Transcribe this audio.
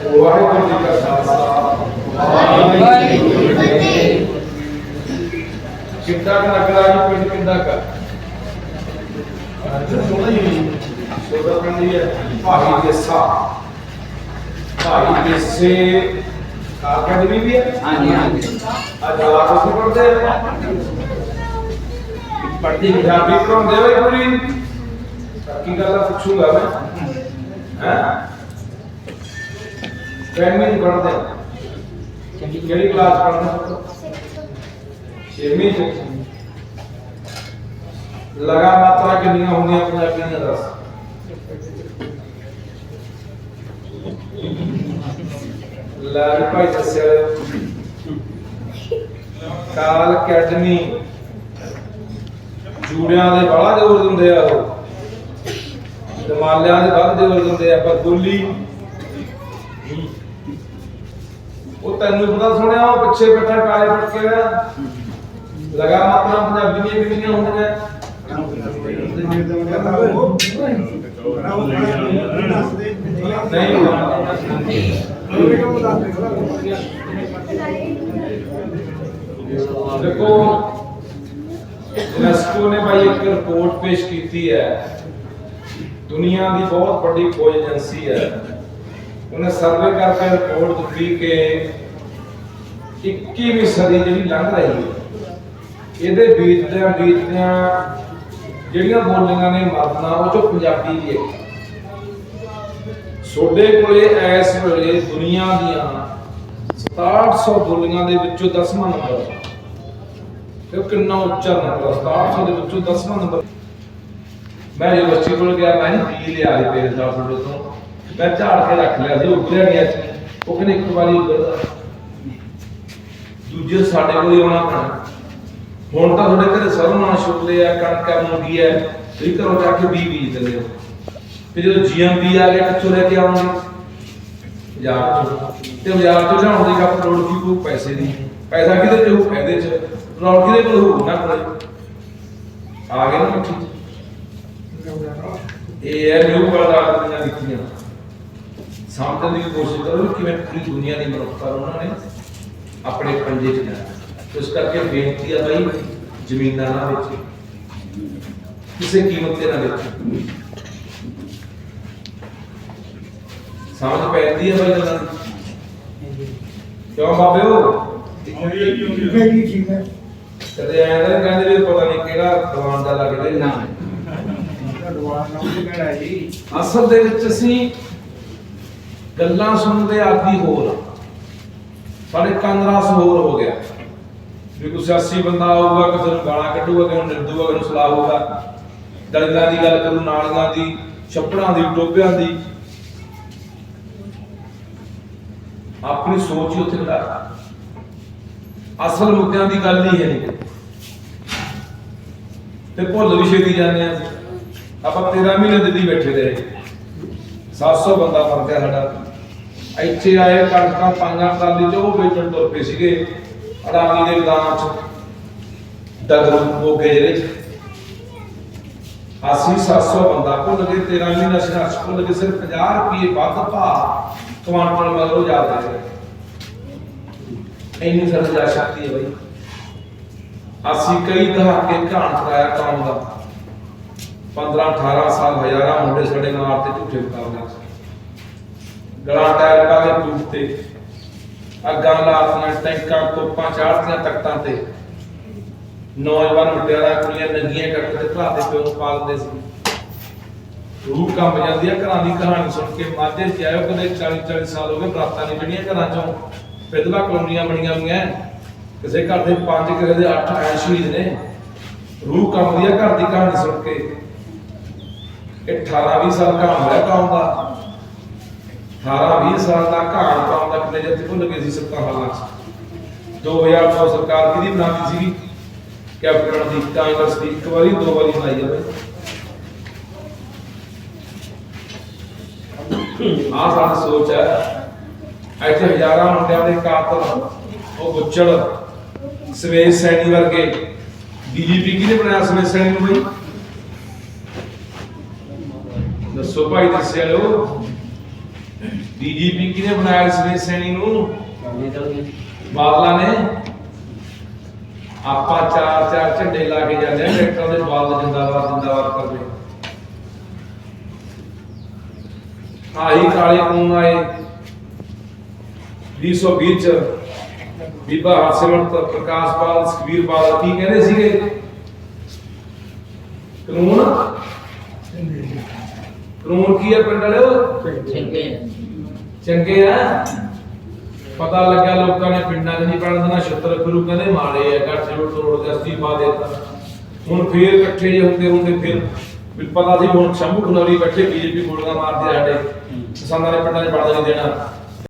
ਵਾਹਿਗੁਰੂ ਜੀ ਕਾ ਖਾਲਸਾ ਵਾਹਿਗੁਰੂ ਜੀ ਕੀ ਫਤਿਹ ਕਿੱਦਾਂ ਕੁ ਲੱਗ ਰਿਹਾ ਜੀ ਪਿੰਡ ਕਿੱਦਾਂ ਕਾ ਸੋਦਾ ਪਿੰਡ ਹੀ ਹੈ ਭਾਈ ਦੇਸਾ ਭਾਈ ਦੇਸੇ ਅਕੈਡਮੀ ਵੀ ਹੈ ਹਾਂਜੀ ਹਾਂਜੀ ਅੱਜ ਆਪ ਅਸੀਂ ਪੜ੍ਹਦੇ ਆ ਪੜ੍ਹਦੀ ਪੰਜਾਬੀ ਪੜ੍ਹਾਉਂਦੇ ਹੋਏ ਪੂਰੀ ਕੀ ਗੱਲ ਆ ਪੁੱਛੂਗਾ ਮੈਂ ਹੈ ਕਿੰਨੀ ਪੜ੍ਹਦੇ ਆ? ਕਿਹੜੀ ਕਲਾਸ ਪੜ੍ਹਦੇ ਹੋ? ਛੇਵੀਂ ਚ। ਲਗਾ ਮਾਤਰਾ ਕਿੰਨੀਆਂ ਹੁੰਦੀਆਂ ਪੰਜਾਬੀ ਦੀਆਂ ਦੱਸ। ਲੈ ਵੀ ਭਾਈ ਦੱਸਿਆ। ਕਾਲ ਅਕੈਡਮੀ ਜੂੜਿਆਂ ਦੇ ਬਾਹਲਾ ਜ਼ੋਰ ਦਿੰਦੇ ਆ ਉਹ। ਦਮਾਲਿਆਂ ਦੇ ਵੱਧ ਜ਼ੋਰ ਦਿੰਦੇ ਆ ਪਰ ਬੋਲੀ ਉਹ ਤੈਨੂੰ ਪਤਾ ਸੁਣਿਆ, ਉਹ ਪਿੱਛੇ ਬੈਠਾ ਕਾਲੇ ਪਟ ਕੇ ਹੋਇਆ ਲਗਾ ਮਾਤਰਾ ਪੰਜਾਬੀ ਦੀਆਂ ਕਿੰਨੀਆਂ ਹੁੰਦੀਆਂ। ਨਹੀਂ ਦੇਖੋ ਯੂਨੈਸਕੋ ਨੇ ਭਾਈ ਇੱਕ ਰਿਪੋਰਟ ਪੇਸ਼ ਕੀਤੀ ਹੈ। ਦੁਨੀਆ ਦੀ ਬਹੁਤ ਵੱਡੀ ਖੋਜ ਏਜੰਸੀ ਹੈ। ਉਹਨੇ ਸਰਵੇ ਕਰਕੇ ਰਿਪੋਰਟ ਦਿੱਤੀ ਕਿ 21ਵੀਂ ਸਦੀ ਜਿਹੜੀ ਲੰਘ ਰਹੀ ਹੈ, ਇਹਦੇ ਬੀਤਦਿਆਂ ਬੀਤਦਿਆਂ ਜਿਹੜੀਆਂ ਬੋਲੀਆਂ ਨੇ ਮਰਨਾ, ਉਹ ਚੋਂ ਪੰਜਾਬੀ ਵੀ ਹੈ। ਸੋਡੇ ਕੋਲੇ ਇਸ ਵੇਲੇ ਦੁਨੀਆ ਦੀਆਂ 6700 ਬੋਲੀਆਂ ਦੇ ਵਿੱਚੋਂ 10ਵਾਂ ਨੰਬਰ ਤੇ ਕਿੰਨਾ ਉੱਚਾ ਨੰਬਰ ਹੈ 6700 ਦੇ ਵਿੱਚੋਂ 10ਵਾਂ ਨੰਬਰ ਮੈਂ ਯੂਨੀਵਰਸਿਟੀ ਕੋਲ ਗਿਆ, ਮੈਂ ਨਹੀਂ ਪੀ ਲਿਆ ਸੀ ਤੇਰੇ ਸਾਹਿਬ ਤੁਹਾਡੇ ਤੋਂ। ਮੈਂ ਝਾੜ ਕੇ ਰੱਖ ਲਿਆ ਸੀ ਉੱਗਰਿਆ ਨਹੀਂ ਅੱਜ। ਉਹ ਕਹਿੰਦੇ ਇੱਕ ਵਾਰੀ ਉੱਗਰਦਾ ਦੂਜੇ ਸਾਡੇ ਕੋਲ ਹੀ ਆਉਣਾ ਪੈਣਾ। ਹੁਣ ਤਾਂ ਤੁਹਾਡੇ ਘਰੇ ਸਰੋਂ ਛੁੱਟਲੇ ਆ ਕਣਕ ਆ ਮੂੰਗੀ ਆ ਤੁਸੀਂ ਘਰੋਂ ਜਾ ਕੇ ਬੀਜ ਬੀਜ ਦਿੰਦੇ ਹੋ। ਤੇ ਜਦੋਂ ਜੀਐਮਬੀ ਆ ਗਿਆ, ਕਿੱਥੋਂ ਲੈ ਕੇ ਆਉਂਗੇ? ਬਾਜ਼ਾਰ ਚੋਂ। ਤੇ ਬਾਜ਼ਾਰ ਤੋਂ ਲਿਆਉਣ ਦੀ ਗੱਲ ਲੋੜ ਕੀ ਕੋਈ ਪੈਸੇ ਦੀ। ਪੈਸਾ ਕਿਹਦੇ ਚ ਹੋਊ? ਇਹਦੇ ਚ। ਲੋੜ ਕਿਹਦੇ ਕੋਲ ਹੋਊ? ਨਾ ਕੋਲੇ। ਆ ਗਏ ਨਾ ਮੁੱਠੀ ਚ ਇਹ ਹੈ, ਨਿਊ ਵਰਲਡ ਦੁਨੀਆ ਦਿੱਤੀਆਂ ਸਮਝਣ ਦੀ ਕੋਸ਼ਿਸ਼ ਕਰੋ ਵੀ ਕਿਵੇਂ ਪੂਰੀ ਦੁਨੀਆ ਦੀ ਮਨੁੱਖਤਾ ਨੂੰ ਉਹਨਾਂ ਨੇ ਆਪਣੇ ਪੰਜੇ ਚ ਲਿਆ। ਇਸ ਕਰਕੇ ਬੇਨਤੀ ਆ ਬਈ ਜ਼ਮੀਨਾਂ ਨਾ ਵਿੱਚ। ਕਿਸੇ ਕੀਮਤ ਤੇ ਨਾ ਵਿੱਚ। ਸਮਝ ਪੈਂਦੀ ਹੈ ਬਈ ਗੱਲਾਂ? ਕਿਉਂ ਬਾਬਿਓ ਕਦੇ ਐਂ ਤਾਂ ਨੀ ਕਹਿੰਦੇ ਵੀ ਪਤਾ ਨਹੀਂ ਕਿਹੜਾ ਦਵਾਨ ਦਾ ਲੱਗਦੇ। ਨਾ। ਅਸਲ ਦੇ ਵਿੱਚ ਅਸੀਂ ਗੱਲਾਂ ਸੁਣਦੇ ਆਦੀ ਹੋਰ ਸਾਡੇ ਕੰਨ ਹੋਰ ਹੋ ਗਿਆ। ਵੀ ਕੋਈ ਸਿਆਸੀ ਬੰਦਾ ਆਊਗਾ, ਕਿਸੇ ਨੂੰ ਗਾਲਾਂ ਕੱਢੂਗਾ, ਕਿਸੇ ਨੂੰ ਨਿੰਦੂਗਾ ਕਿਸੇ ਨੂੰ ਸਲਾਹੂਗਾ ਦਲਿਤਾਂ ਦੀ ਗੱਲ ਕਰੂ, ਨਾਲੀਆਂ ਦੀ, ਛੱਪੜਾਂ ਦੀ ਟੋਬਿਆਂ ਦੀ। ਆਪਣੀ ਸੋਚ ਹੀ ਉੱਥੇ ਖੜਾ ਅਸਲ ਮੁੱਦਿਆਂ ਦੀ ਗੱਲ ਹੀ ਹੈ ਨਹੀਂ। ਤੇ ਭੁੱਲ ਵੀ ਛੇਤੀ ਜਾਂਦੇ ਆ ਆਪਾਂ 13 ਮਹੀਨੇ ਦਿੱਲੀ ਬੈਠੇ ਰਹੇ। 700 ਬੰਦਾ ਮਰ ਗਿਆ ਸਾਡਾ। ਇੱਥੇ ਆਏ ਕਣਕਾਂ ਪਾਈਆਂ ਟਰਾਲੀ ਚ ਉਹ ਵੇਚਣ ਤੁਰ ਪਏ ਸੀਗੇ, ਅਡਾਨੀ ਦੇ ਗਦਾਮ ਚ, ਡਗਰੂ ਮੋਗੇ ਜਿਹੜੇ। ਅਸੀਂ 700 ਬੰਦਾ ਭੁੱਲ ਗਏ 13 ਮਹੀਨੇ ਸੰਘਰਸ਼ ਭੁੱਲ ਗਏ, ਸਿਰਫ 50 ਰੁਪਏ ਵੱਧ ਭਾ ਕੁਆਂਟਲ ਮਗਰੋਂ ਜਾ ਰਹੇ ਇੰਨੀ ਸਾਡੀ ਜਾ ਸ਼ਕਤੀ ਹੈ ਬਈ। ਅਸੀਂ ਕਈ ਦਹਾਕੇ ਘਾਣ ਕਰਾਇਆ ਕੌਮ ਦਾ। 15 18 ਸਾਲ ਹਜ਼ਾਰਾਂ ਮੁੰਡੇ ਸਾਡੇ ਨਾਲ ਤੇ ਝੂਠੇ ਮੁਕਾਬਲੇ ਗਲਾਂ ਟਾਇਰ ਪਾ ਕੇ ਤੇ। ਅੱਗਾਂ ਲਾਤੀਆਂ ਟੈਂਕਾਂ ਤੋਪਾਂ ਚਾੜਤੀਆਂ ਤਖਤਾਂ ਤੇ। ਨੌਜਵਾਨ ਮੁੰਡਿਆਂ ਕੁੜੀਆਂ ਨੰਗੀਆਂ ਕੱਟ ਕੇ ਘਰਾਂ ਦੇ ਪਿਓ ਨੂੰ ਪਾ ਸੀ। ਰੂਹ ਕੰਬ ਜਾਂਦੀ ਆ ਘਰਾਂ ਦੀ ਕਹਾਣੀ ਸੁਣ ਕੇ ਮਾਝੇ ਚ ਆਇਓ, ਕਦੇ 40 40 ਸਾਲ ਹੋ ਗਏ ਬਰਾਤਾਂ ਨੇ ਜਿਹੜੀਆਂ ਘਰਾਂ ਚੋਂ। ਵਿਧਵਾ ਕਲੋਨੀਆਂ ਬਣੀਆਂ ਹੋਈਆਂ। ਕਿਸੇ ਘਰ ਦੇ ਪੰਜ ਕਿਸੇ ਦੇ 8 ਐ ਸ਼ਹੀਦ ਨੇ। ਰੂਹ ਕੰਬਦੀ ਹੈ ਘਰ ਦੀ ਕਹਾਣੀ ਸੁਣ ਕੇ। ਇਹ 18 20 ਸਾਲ ਦਾ ਹੋਇਆ ਕੌਮ ਦਾ। 18 20 ਸਾਲ ਦਾ ਘਾਣ ਕੌਮ ਦਾ ਕਿੰਨੇ ਜੱਤ ਭੁੱਲ ਗਏ ਸੀ ਸੱਤਾ ਹਾਲਾਂ ਚ 2002 ਸਰਕਾਰ ਕਿਹਦੀ ਬਣਾਉਂਦੀ ਸੀਗੀ? ਕੈਪਟਨ ਦੀ, ਕਾਂਗਰਸ ਦੀ, ਇੱਕ ਵਾਰੀ, ਦੋ ਵਾਰੀ ਬਣਾਈ ਜਾਵੇ। ਆਹ ਸਾਡੀ ਸੋਚ ਹੈ। ਇੱਥੇ ਹਜ਼ਾਰਾਂ ਮੁੰਡਿਆਂ ਦੇ ਕਾਤਲ, ਉਹ ਗੁੱਚਲ ਸਵੇਸ਼ ਸੈਣੀ ਵਰਗੇ। ਬੀਜੇਪੀ ਕਿਹਨੇ ਬਣਾਇਆ ਸਵੇਸ਼ ਸੈਣੀ ਨੂੰ ਬਈ? ਦੱਸੋ ਭਾਈ, ਦੱਸਿਆ ਲੋ ਡੀਜੀਪੀ ਕਿਹਨੇ ਬਣਾਇਆ ਸੁਰੇਸ਼ ਸੈਣੀ ਨੂੰ? ਬਾਦਲਾਂ ਨੇ। ਆਪਾਂ ਚਾਰ ਚਾਰ ਝੰਡੇ ਲਾ ਕੇ ਜਾਂਦੇ ਆ ਟਰੈਕਟਰਾਂ ਦੇ ਬਾਦਲ ਜਿੰਦਾਬਾਦ ਜਿੰਦਾਬਾਦ ਕਰਦੇ। ਆਹੀ ਕਾਲੇ ਕਾਨੂੰਨ ਆਏ। 220 ਚ ਬੀਬਾ ਹਰਸਿਮਰਤ ਪ੍ਰਕਾਸ਼ ਬਾਦਲ, ਸੁਖਬੀਰ ਬਾਦਲ ਕੀ ਕਹਿੰਦੇ ਸੀਗੇ? ਕਾਨੂੰਨ? ਕਾਨੂੰਨ ਕੀ ਹੈ ਪਿੰਡ ਵਾਲਿਓ? ਚੰਗੇ ਆ। ਪਤਾ ਲੱਗਿਆ ਲੋਕਾਂ ਨੇ ਪਿੰਡਾਂ 'ਚ ਨਹੀਂ ਪੜਨ ਦੇਣਾ ਛੱਤਰ ਗੁਰੂ ਕਹਿੰਦੇ ਮਾਰੇ ਆ ਗੱਠ ਜੋੜ ਤੋੜ ਕੇ ਅਸਤੀਫਾ ਦੇਤਾ। ਹੁਣ ਫੇਰ ਇਕੱਠੇ ਜੇ ਹੁੰਦੇ ਹੁੰਦੇ ਫਿਰ ਵੀ ਪਤਾ ਸੀ ਹੁਣ ਸ਼ੰਭੂ ਖਨੌਰੀ ਬੈਠੇ ਬੀਜੇਪੀ ਗੋਲੀਆਂ ਮਾਰਦੇ ਆ ਸਾਡੇ। ਕਿਸਾਨਾਂ ਨੇ ਪਿੰਡਾਂ 'ਚ ਪੜਨ ਨਹੀਂ ਦੇਣਾ।